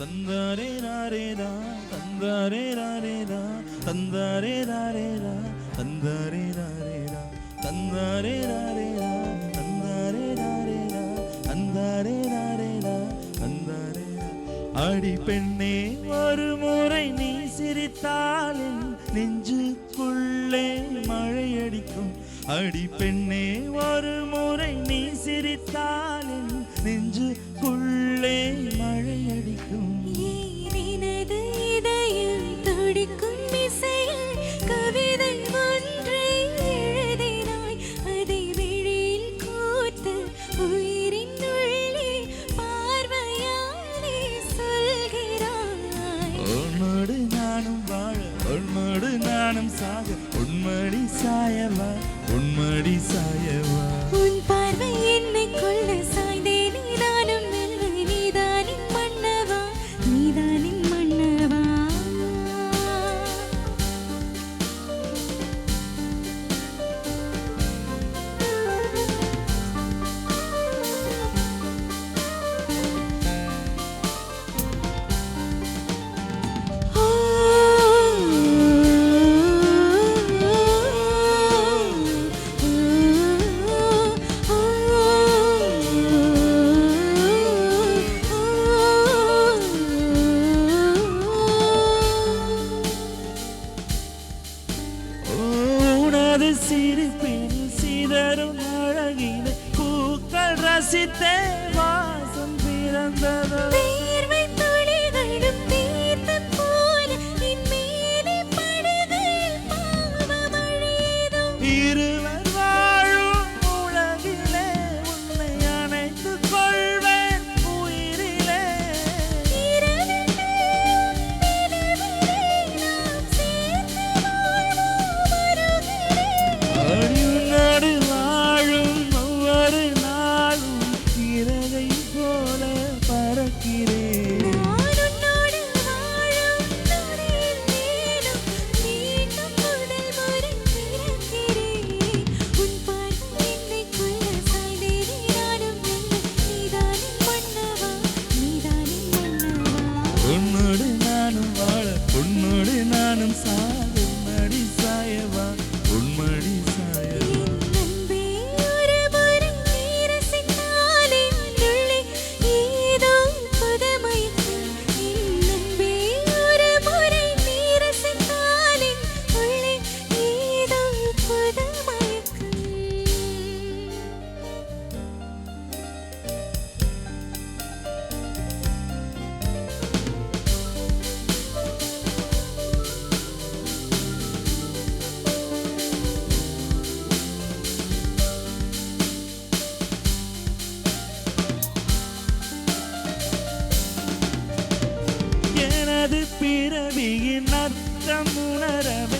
தந்தாரே ராரேதா தந்தாரே ராரேதா தந்தாரே ராரேதா தந்தாரே ராரேதா தந்தாரே ராரேதா தந்தாரே ராரேதா தந்தாரே ராரேதா தந்தாரே அடி பெண்ணே ஒரு முறை நீ சிரித்தாலில் நெஞ்சுக்குள்ளே மழையடிக்கும். அடி பெண்ணே ஒரு முறை நீ சிரித்தாலில் நெஞ்சுக்குள்ளே உன்னோடு நானும் சாக உன்மடி சாயவா உன்மடி சாயவா. ரசித்தே வாசம் பிறந்ததோ? பிறவியின் அர்த்தம் உணரவே